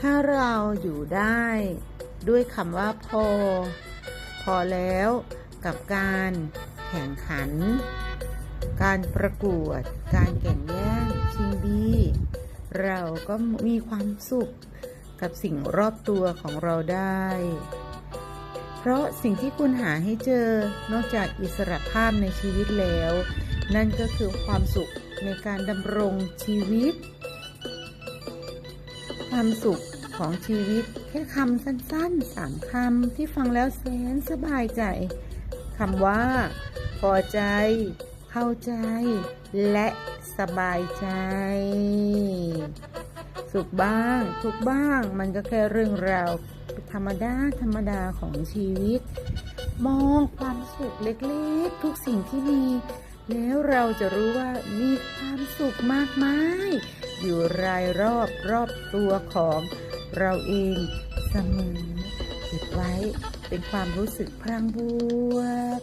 ถ้าเราอยู่ได้ด้วยคำว่าพอ พอแล้วกับการแข่งขัน การประกวด การแข่งแย่งชิงดี เราก็มีความสุขกับสิ่งรอบตัวของเราได้ เพราะสิ่งที่คุณหาให้เจอนอกจากอิสรภาพในชีวิตแล้ว นั่นก็คือความสุขในการดำรงชีวิต ความสุขของชีวิต แค่คำสั้นๆสามคำที่ฟังแล้วแสนสบายใจคำว่า พอใจ เข้าใจ และสบายใจ สุขบ้าง ทุกบ้าง มันก็แค่เรื่องราวธรรมดา ธรรมดาของชีวิต มองความสุขเล็กๆ ทุกสิ่งที่มี แล้วเราจะรู้ว่ามีความสุขมากมาย อยู่รายรอบรอบตัวของเราเองเสมอเก็บไว้เป็นความรู้สึกพลังบวก